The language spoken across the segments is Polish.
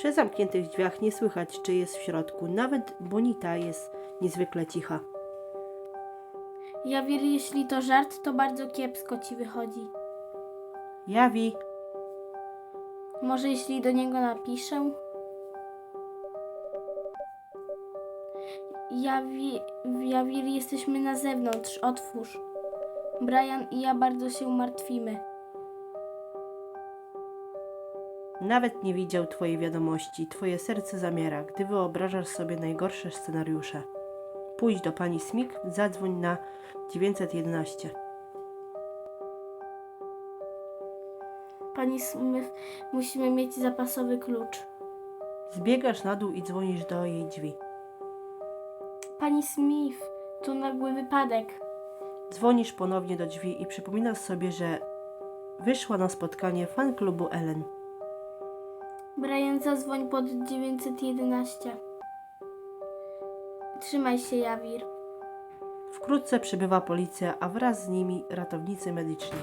Przy zamkniętych drzwiach nie słychać, czy jest w środku. Nawet Bonita jest niezwykle cicha. Jawier, jeśli to żart, to bardzo kiepsko ci wychodzi. Jawi, Może jeśli do niego napiszę? Jawi, Jawir, jesteśmy na zewnątrz, otwórz. Brian i ja bardzo się martwimy. Nawet nie widział twojej wiadomości. Twoje serce zamiera, gdy wyobrażasz sobie najgorsze scenariusze. Pójdź do pani Smith, zadzwoń na 911. Pani Smith, musimy mieć zapasowy klucz. Zbiegasz na dół i dzwonisz do jej drzwi. Pani Smith, to nagły wypadek. Dzwonisz ponownie do drzwi i przypominasz sobie, że wyszła na spotkanie fan klubu Ellen. Brian, zadzwoń pod 911. Trzymaj się, Jawir. Wkrótce przybywa policja, a wraz z nimi ratownicy medyczni.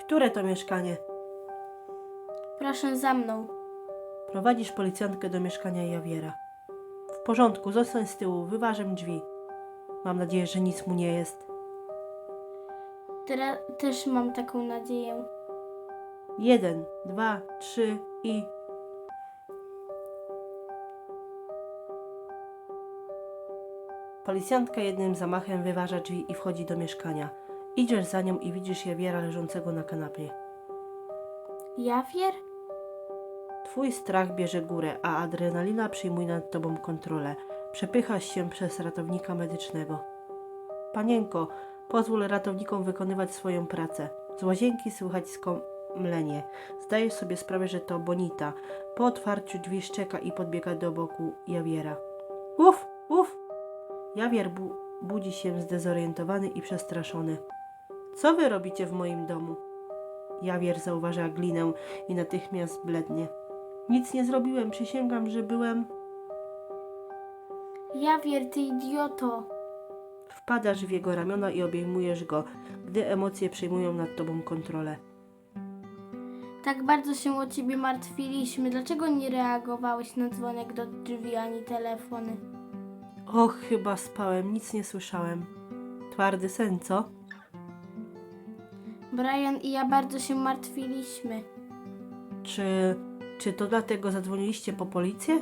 Które to mieszkanie? Proszę za mną. Prowadzisz policjantkę do mieszkania Jawiera. W porządku, zostań z tyłu, wyważę drzwi. Mam nadzieję, że nic mu nie jest. Teraz też mam taką nadzieję. Jeden, dwa, trzy i... Policjantka jednym zamachem wyważa drzwi i wchodzi do mieszkania. Idziesz za nią i widzisz Jawiera leżącego na kanapie. Jawier? Twój strach bierze górę, a adrenalina przyjmuje nad tobą kontrolę. Przepychasz się przez ratownika medycznego. Panienko, pozwól ratownikom wykonywać swoją pracę. Z łazienki słychać skomlenie. Zdajesz sobie sprawę, że to Bonita. Po otwarciu drzwi szczeka i podbiega do boku Jawiera. Uf, uf! Jawier bu- budzi się zdezorientowany i przestraszony. Co wy robicie w moim domu? Jawier zauważa glinę i natychmiast blednie. Nic nie zrobiłem, przysięgam, że byłem. Jawier, ty idioto. Wpadasz w jego ramiona i obejmujesz go, gdy emocje przejmują nad tobą kontrolę. Tak bardzo się o ciebie martwiliśmy. Dlaczego nie reagowałeś na dzwonek do drzwi ani telefony? Och, chyba spałem, nic nie słyszałem. Twardy sen, co? Brian i ja bardzo się martwiliśmy. Czy. czy to dlatego zadzwoniliście po policję?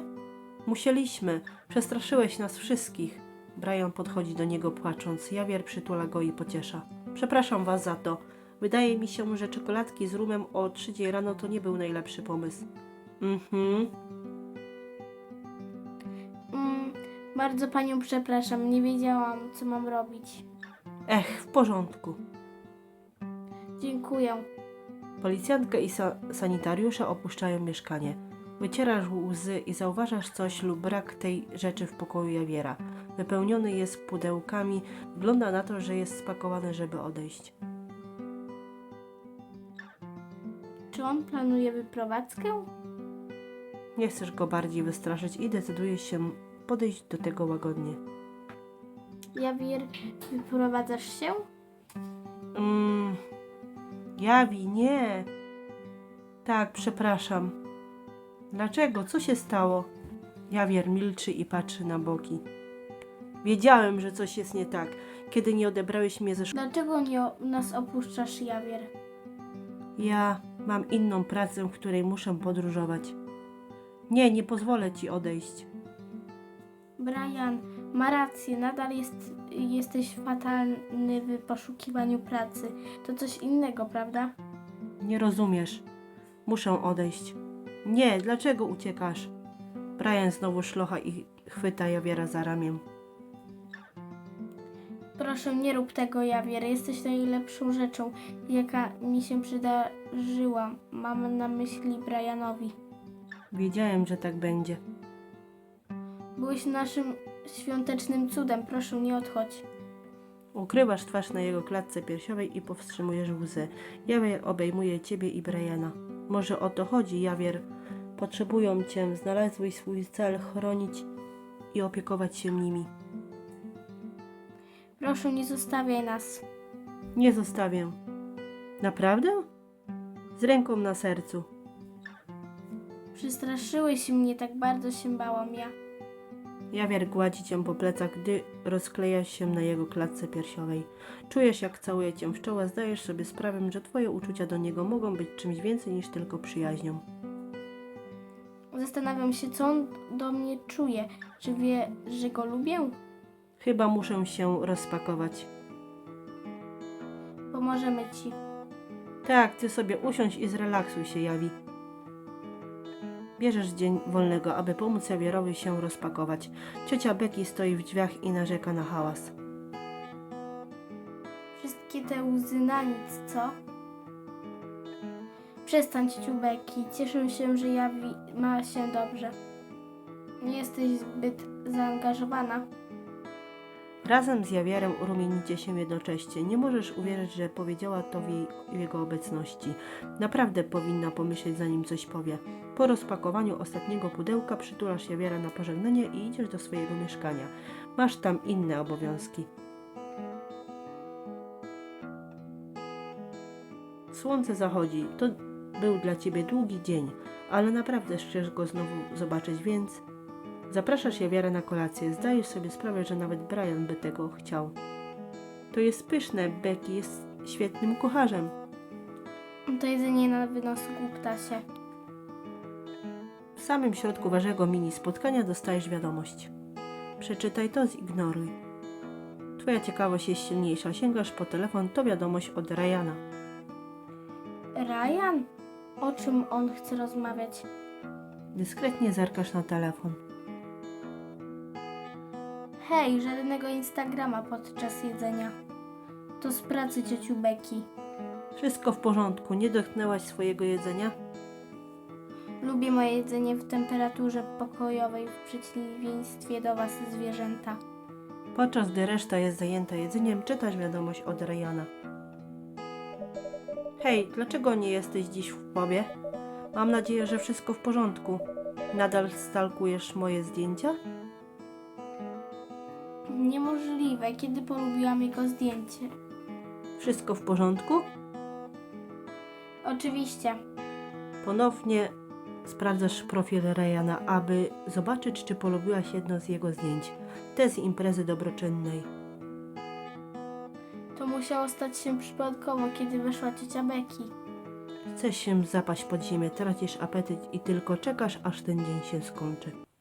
Musieliśmy. Przestraszyłeś nas wszystkich. Brian podchodzi do niego płacząc. Jawier przytula go i pociesza. Przepraszam was za to. Wydaje mi się, że czekoladki z rumem o trzeciej rano to nie był najlepszy pomysł. Mhm. Mm, bardzo panią przepraszam, nie wiedziałam, co mam robić. Ech, w porządku. Dziękuję. Policjantka i sa- sanitariusze opuszczają mieszkanie. Wycierasz łzy i zauważasz coś lub brak tej rzeczy w pokoju Jawiera. Wypełniony jest pudełkami, wygląda na to, że jest spakowany, żeby odejść. Czy on planuje wyprowadzkę? Nie chcesz go bardziej wystraszyć i decydujesz się podejść do tego łagodnie. Jawier, wyprowadzasz się? Mm, Jawi, nie. Tak, przepraszam. Dlaczego? Co się stało? Jawier milczy i patrzy na boki. Wiedziałem, że coś jest nie tak, kiedy nie odebrałeś mnie ze szkoły. Dlaczego nie o- nas opuszczasz, Jawier? Ja mam inną pracę, w której muszę podróżować. Nie, nie pozwolę ci odejść. Brian, ma rację, nadal jest, jesteś fatalny w poszukiwaniu pracy. To coś innego, prawda? Nie rozumiesz. Muszę odejść. Nie, dlaczego uciekasz? Brian znowu szlocha i chwyta Jawiera za ramię. Proszę, nie rób tego, Jawier. Jesteś najlepszą rzeczą, jaka mi się przydarzyła. Mam na myśli Brianowi. Wiedziałem, że tak będzie. Byłeś naszym świątecznym cudem. Proszę, nie odchodź. Ukrywasz twarz na jego klatce piersiowej i powstrzymujesz łzy. Jawier obejmuje ciebie i Briana. Może o to chodzi, Jawier. Potrzebują cię, znalazłeś swój cel chronić i opiekować się nimi. Proszę, nie zostawiaj nas. Nie zostawię. Naprawdę? Z ręką na sercu. Przestraszyłeś mnie, tak bardzo się bałam ja. Jawier gładzi cię po plecach, gdy rozklejasz się na jego klatce piersiowej. Czujesz, jak całuje cię w czoło, zdajesz sobie sprawę, że twoje uczucia do niego mogą być czymś więcej niż tylko przyjaźnią. Zastanawiam się, co on do mnie czuje. Czy wie, że go lubię? Chyba muszę się rozpakować. Pomożemy ci. Tak, ty sobie usiądź i zrelaksuj się, Jawi. Bierzesz dzień wolnego, aby pomóc Jawierowi się rozpakować. Ciocia Becky stoi w drzwiach i narzeka na hałas. Wszystkie te łzy na nic, co? Przestań, ciociu Beki. Cieszę się, że Jawi ma się dobrze. Nie jesteś zbyt zaangażowana. Razem z Jawierem rumienicie się jednocześnie. Nie możesz uwierzyć, że powiedziała to w, jej, w jego obecności. Naprawdę powinna pomyśleć, zanim coś powie. Po rozpakowaniu ostatniego pudełka przytulasz Jawiera na pożegnanie i idziesz do swojego mieszkania. Masz tam inne obowiązki. Słońce zachodzi. To był dla ciebie długi dzień, ale naprawdę chcesz go znowu zobaczyć, więc Zapraszasz Jawiara na kolację. Zdajesz sobie sprawę, że nawet Brian by tego chciał. To jest pyszne. Becky jest świetnym kucharzem. To jedzenie na wynos głuptasie. W samym środku waszego mini spotkania dostajesz wiadomość. Przeczytaj to, zignoruj. Twoja ciekawość jest silniejsza. Sięgasz po telefon, to wiadomość od Ryana. Ryan? O czym on chce rozmawiać? Dyskretnie zerkasz na telefon. Hej, żadnego Instagrama podczas jedzenia. To z pracy, ciociu Beki. Wszystko w porządku. Nie dotknęłaś swojego jedzenia? Lubię moje jedzenie w temperaturze pokojowej w przeciwieństwie do was, zwierzęta. Podczas gdy reszta jest zajęta jedzeniem, czytasz wiadomość od Ryana. Hej, dlaczego nie jesteś dziś w pubie? Mam nadzieję, że wszystko w porządku. Nadal stalkujesz moje zdjęcia? Niemożliwe, kiedy polubiłam jego zdjęcie. Wszystko w porządku? Oczywiście. Ponownie sprawdzasz profil Ryana, aby zobaczyć, czy polubiłaś jedno z jego zdjęć. Te z imprezy dobroczynnej. To musiało stać się przypadkowo, kiedy weszła ciocia Beki. Chcesz się zapaść pod ziemię, tracisz apetyt i tylko czekasz, aż ten dzień się skończy.